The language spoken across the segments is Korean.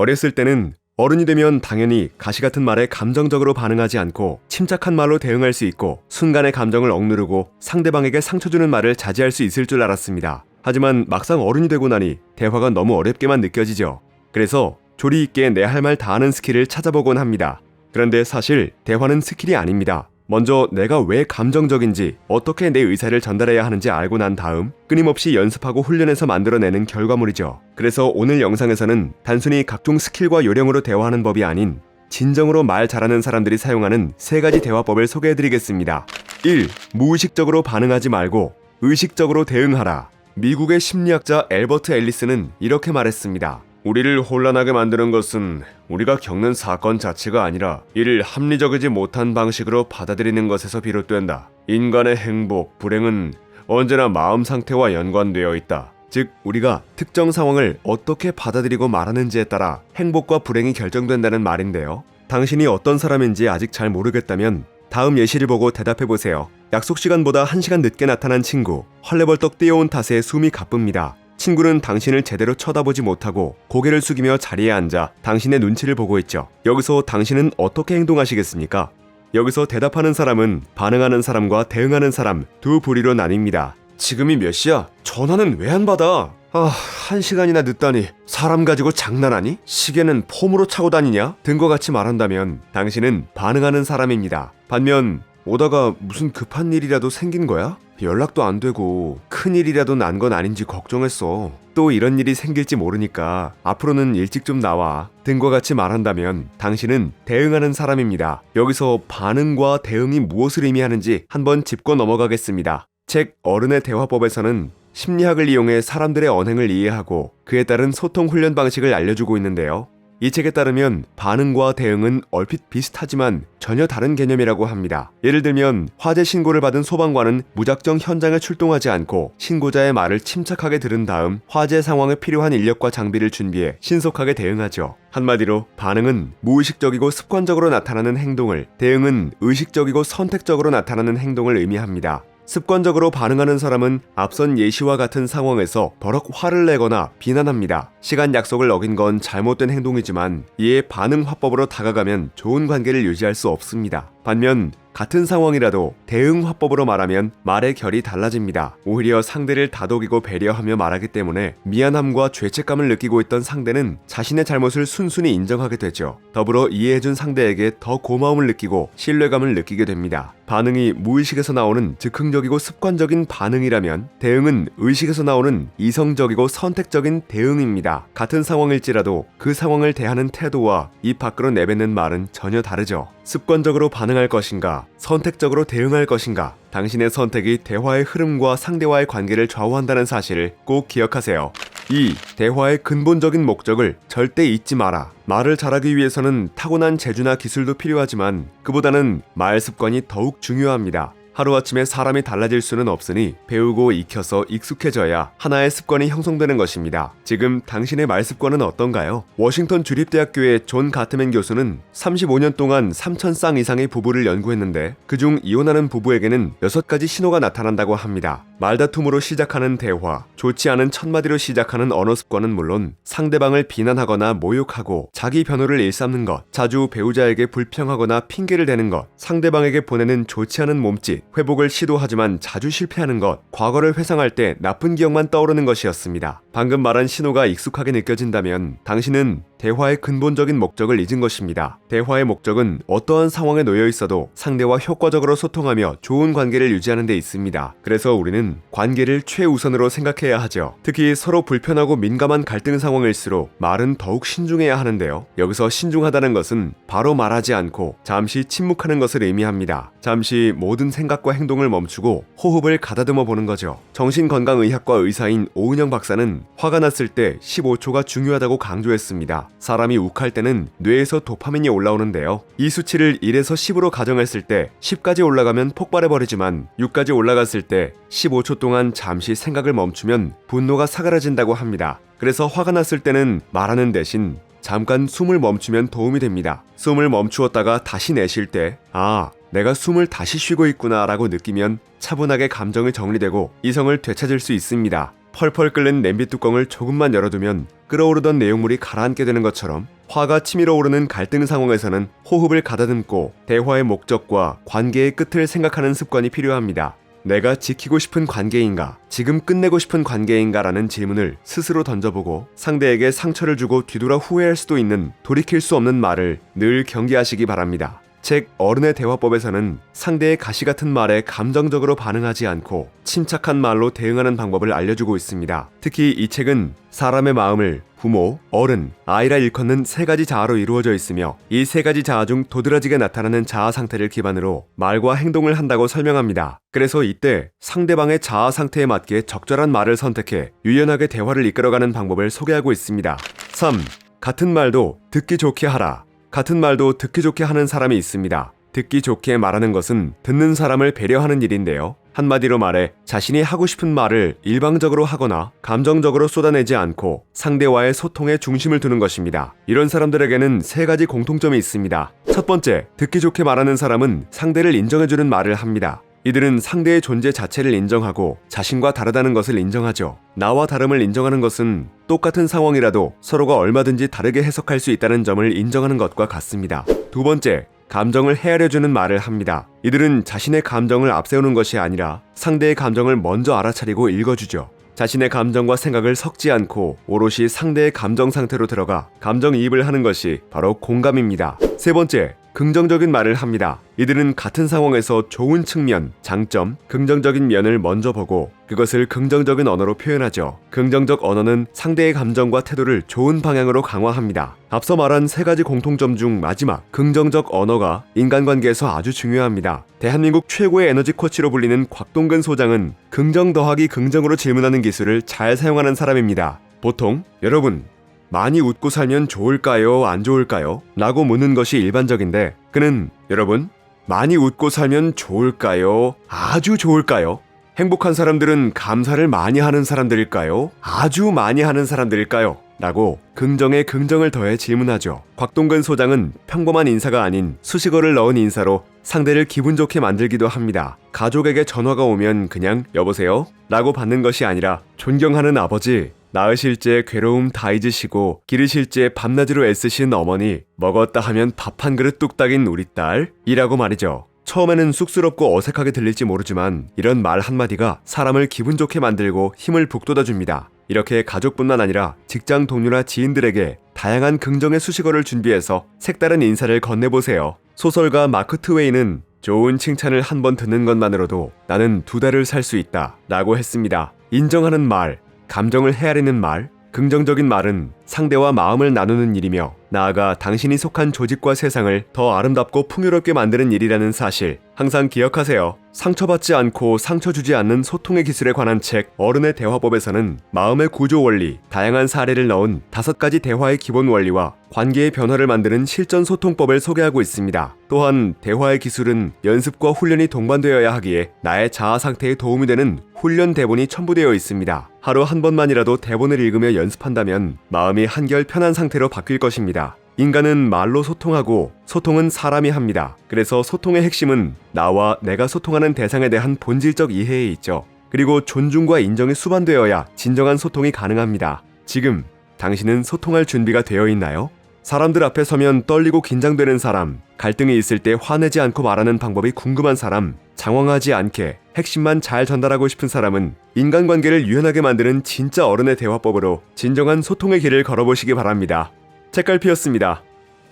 어렸을 때는 어른이 되면 당연히 가시 같은 말에 감정적으로 반응하지 않고 침착한 말로 대응할 수 있고 순간의 감정을 억누르고 상대방에게 상처 주는 말을 자제할 수 있을 줄 알았습니다. 하지만 막상 어른이 되고 나니 대화가 너무 어렵게만 느껴지죠. 그래서 조리 있게 내 할 말 다 하는 스킬을 찾아보곤 합니다. 그런데 사실 대화는 스킬이 아닙니다. 먼저 내가 왜 감정적인지 어떻게 내 의사를 전달해야 하는지 알고 난 다음 끊임없이 연습하고 훈련해서 만들어내는 결과물이죠. 그래서 오늘 영상에서는 단순히 각종 스킬과 요령으로 대화하는 법이 아닌 진정으로 말 잘하는 사람들이 사용하는 세 가지 대화법을 소개해드리겠습니다. 1. 무의식적으로 반응하지 말고 의식적으로 대응하라. 미국의 심리학자 엘버트 앨리스는 이렇게 말했습니다. 우리를 혼란하게 만드는 것은 우리가 겪는 사건 자체가 아니라 이를 합리적이지 못한 방식으로 받아들이는 것에서 비롯된다. 인간의 행복, 불행은 언제나 마음 상태와 연관되어 있다. 즉, 우리가 특정 상황을 어떻게 받아들이고 말하는지에 따라 행복과 불행이 결정된다는 말인데요. 당신이 어떤 사람인지 아직 잘 모르겠다면 다음 예시를 보고 대답해 보세요. 약속 시간보다 1시간 늦게 나타난 친구, 헐레벌떡 뛰어온 탓에 숨이 가쁩니다. 친구는 당신을 제대로 쳐다보지 못하고 고개를 숙이며 자리에 앉아 당신의 눈치를 보고 있죠. 여기서 당신은 어떻게 행동하시겠습니까? 여기서 대답하는 사람은 반응하는 사람과 대응하는 사람 두 부리로 나뉩니다. 지금이 몇 시야? 전화는 왜 안 받아? 아, 한 시간이나 늦다니. 사람 가지고 장난하니? 시계는 폼으로 차고 다니냐? 등과 같이 말한다면 당신은 반응하는 사람입니다. 반면 오다가 무슨 급한 일이라도 생긴 거야? 연락도 안 되고 큰일이라도 난 건 아닌지 걱정했어. 또 이런 일이 생길지 모르니까 앞으로는 일찍 좀 나와. 등과 같이 말한다면 당신은 대응하는 사람입니다. 여기서 반응과 대응이 무엇을 의미하는지 한번 짚고 넘어가겠습니다. 책 어른의 대화법에서는 심리학을 이용해 사람들의 언행을 이해하고 그에 따른 소통 훈련 방식을 알려주고 있는데요. 이 책에 따르면 반응과 대응은 얼핏 비슷하지만 전혀 다른 개념이라고 합니다. 예를 들면 화재 신고를 받은 소방관은 무작정 현장에 출동하지 않고 신고자의 말을 침착하게 들은 다음 화재 상황에 필요한 인력과 장비를 준비해 신속하게 대응하죠. 한마디로 반응은 무의식적이고 습관적으로 나타나는 행동을, 대응은 의식적이고 선택적으로 나타나는 행동을 의미합니다. 습관적으로 반응하는 사람은 앞선 예시와 같은 상황에서 버럭 화를 내거나 비난합니다. 시간 약속을 어긴 건 잘못된 행동이지만 이에 반응 화법으로 다가가면 좋은 관계를 유지할 수 없습니다. 반면 같은 상황이라도 대응 화법으로 말하면 말의 결이 달라집니다. 오히려 상대를 다독이고 배려하며 말하기 때문에 미안함과 죄책감을 느끼고 있던 상대는 자신의 잘못을 순순히 인정하게 되죠. 더불어 이해해준 상대에게 더 고마움을 느끼고 신뢰감을 느끼게 됩니다. 반응이 무의식에서 나오는 즉흥적이고 습관적인 반응이라면 대응은 의식에서 나오는 이성적이고 선택적인 대응입니다. 같은 상황일지라도 그 상황을 대하는 태도와 입 밖으로 내뱉는 말은 전혀 다르죠. 습관적으로 반응할 것인가, 선택적으로 대응할 것인가, 당신의 선택이 대화의 흐름과 상대와의 관계를 좌우한다는 사실을 꼭 기억하세요. 2. 대화의 근본적인 목적을 절대 잊지 마라. 말을 잘하기 위해서는 타고난 재주나 기술도 필요하지만 그보다는 말 습관이 더욱 중요합니다. 하루아침에 사람이 달라질 수는 없으니 배우고 익혀서 익숙해져야 하나의 습관이 형성되는 것입니다. 지금 당신의 말 습관은 어떤가요? 워싱턴 주립대학교의 존 가트맨 교수는 35년 동안 3천 쌍 이상의 부부를 연구했는데 그중 이혼하는 부부에게는 6가지 신호가 나타난다고 합니다. 말다툼으로 시작하는 대화, 좋지 않은 첫마디로 시작하는 언어 습관은 물론 상대방을 비난하거나 모욕하고 자기 변호를 일삼는 것, 자주 배우자에게 불평하거나 핑계를 대는 것, 상대방에게 보내는 좋지 않은 몸짓, 회복을 시도하지만 자주 실패하는 것, 과거를 회상할 때 나쁜 기억만 떠오르는 것이었습니다. 방금 말한 신호가 익숙하게 느껴진다면 당신은 대화의 근본적인 목적을 잊은 것입니다. 대화의 목적은 어떠한 상황에 놓여 있어도 상대와 효과적으로 소통하며 좋은 관계를 유지하는 데 있습니다. 그래서 우리는 관계를 최우선으로 생각해야 하죠. 특히 서로 불편하고 민감한 갈등 상황일수록 말은 더욱 신중해야 하는데요. 여기서 신중하다는 것은 바로 말하지 않고 잠시 침묵하는 것을 의미합니다. 잠시 모든 생각과 행동을 멈추고 호흡을 가다듬어 보는 거죠. 정신건강의학과 의사인 오은영 박사는 화가 났을 때 15초가 중요하다고 강조했습니다. 사람이 욱할 때는 뇌에서 도파민이 올라오는데요. 이 수치를 1에서 10으로 가정했을 때 10까지 올라가면 폭발해버리지만 6까지 올라갔을 때 15초 동안 잠시 생각을 멈추면 분노가 사그라진다고 합니다. 그래서 화가 났을 때는 말하는 대신 잠깐 숨을 멈추면 도움이 됩니다. 숨을 멈추었다가 다시 내쉴 때, 아, 내가 숨을 다시 쉬고 있구나 라고 느끼면 차분하게 감정이 정리되고 이성을 되찾을 수 있습니다. 펄펄 끓는 냄비 뚜껑을 조금만 열어두면 끓어오르던 내용물이 가라앉게 되는 것처럼 화가 치밀어 오르는 갈등 상황에서는 호흡을 가다듬고 대화의 목적과 관계의 끝을 생각하는 습관이 필요합니다. 내가 지키고 싶은 관계인가, 지금 끝내고 싶은 관계인가 라는 질문을 스스로 던져보고 상대에게 상처를 주고 뒤돌아 후회할 수도 있는 돌이킬 수 없는 말을 늘 경계하시기 바랍니다. 책 어른의 대화법에서는 상대의 가시 같은 말에 감정적으로 반응하지 않고 침착한 말로 대응하는 방법을 알려주고 있습니다. 특히 이 책은 사람의 마음을 부모, 어른, 아이라 일컫는 세 가지 자아로 이루어져 있으며 이 세 가지 자아 중 도드라지게 나타나는 자아 상태를 기반으로 말과 행동을 한다고 설명합니다. 그래서 이때 상대방의 자아 상태에 맞게 적절한 말을 선택해 유연하게 대화를 이끌어가는 방법을 소개하고 있습니다. 3. 같은 말도 듣기 좋게 하라. 같은 말도 듣기 좋게 하는 사람이 있습니다. 듣기 좋게 말하는 것은 듣는 사람을 배려하는 일인데요. 한마디로 말해 자신이 하고 싶은 말을 일방적으로 하거나 감정적으로 쏟아내지 않고 상대와의 소통에 중심을 두는 것입니다. 이런 사람들에게는 세 가지 공통점이 있습니다. 첫 번째, 듣기 좋게 말하는 사람은 상대를 인정해주는 말을 합니다. 이들은 상대의 존재 자체를 인정하고 자신과 다르다는 것을 인정하죠. 나와 다름을 인정하는 것은 똑같은 상황이라도 서로가 얼마든지 다르게 해석할 수 있다는 점을 인정하는 것과 같습니다. 두 번째, 감정을 헤아려주는 말을 합니다. 이들은 자신의 감정을 앞세우는 것이 아니라 상대의 감정을 먼저 알아차리고 읽어주죠. 자신의 감정과 생각을 섞지 않고 오롯이 상대의 감정 상태로 들어가 감정이입을 하는 것이 바로 공감입니다. 세 번째, 긍정적인 말을 합니다. 이들은 같은 상황에서 좋은 측면, 장점, 긍정적인 면을 먼저 보고 그것을 긍정적인 언어로 표현하죠. 긍정적 언어는 상대의 감정과 태도를 좋은 방향으로 강화합니다. 앞서 말한 세 가지 공통점 중 마지막, 긍정적 언어가 인간관계에서 아주 중요합니다. 대한민국 최고의 에너지 코치로 불리는 곽동근 소장은 긍정 더하기 긍정으로 질문하는 기술을 잘 사용하는 사람입니다. 보통 여러분 많이 웃고 살면 좋을까요? 안 좋을까요? 라고 묻는 것이 일반적인데 그는 여러분 많이 웃고 살면 좋을까요? 아주 좋을까요? 행복한 사람들은 감사를 많이 하는 사람들일까요? 아주 많이 하는 사람들일까요? 라고 긍정에 긍정을 더해 질문하죠. 곽동근 소장은 평범한 인사가 아닌 수식어를 넣은 인사로 상대를 기분 좋게 만들기도 합니다. 가족에게 전화가 오면 그냥 여보세요? 라고 받는 것이 아니라 존경하는 아버지, 낳으실 때 괴로움 다 잊으시고 기르실 때 밤낮으로 애쓰신 어머니 먹었다 하면 밥 한 그릇 뚝딱인 우리 딸이라고 말이죠. 처음에는 쑥스럽고 어색하게 들릴지 모르지만 이런 말 한마디가 사람을 기분 좋게 만들고 힘을 북돋아 줍니다. 이렇게 가족뿐만 아니라 직장 동료나 지인들에게 다양한 긍정의 수식어를 준비해서 색다른 인사를 건네보세요. 소설가 마크 트웨이는 좋은 칭찬을 한 번 듣는 것만으로도 나는 두 달을 살 수 있다 라고 했습니다. 인정하는 말, 감정을 헤아리는 말, 긍정적인 말은 상대와 마음을 나누는 일이며 나아가 당신이 속한 조직과 세상을 더 아름답고 풍요롭게 만드는 일이라는 사실 항상 기억하세요. 상처받지 않고 상처 주지 않는 소통의 기술에 관한 책 어른의 대화법에서는 마음의 구조 원리, 다양한 사례를 넣은 다섯 가지 대화의 기본 원리와 관계의 변화를 만드는 실전 소통법을 소개하고 있습니다. 또한 대화의 기술은 연습과 훈련이 동반되어야 하기에 나의 자아 상태에 도움이 되는 훈련 대본이 첨부되어 있습니다. 하루 한 번만이라도 대본을 읽으며 연습한다면 마음이 한결 편한 상태로 바뀔 것입니다. 인간은 말로 소통하고 소통은 사람이 합니다. 그래서 소통의 핵심은 나와 내가 소통하는 대상에 대한 본질적 이해에 있죠. 그리고 존중과 인정이 수반되어야 진정한 소통이 가능합니다. 지금 당신은 소통할 준비가 되어 있나요? 사람들 앞에 서면 떨리고 긴장되는 사람, 갈등이 있을 때 화내지 않고 말하는 방법이 궁금한 사람, 장황하지 않게 핵심만 잘 전달하고 싶은 사람은 인간관계를 유연하게 만드는 진짜 어른의 대화법으로 진정한 소통의 길을 걸어보시기 바랍니다. 책갈피였습니다.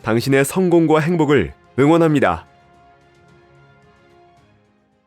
당신의 성공과 행복을 응원합니다.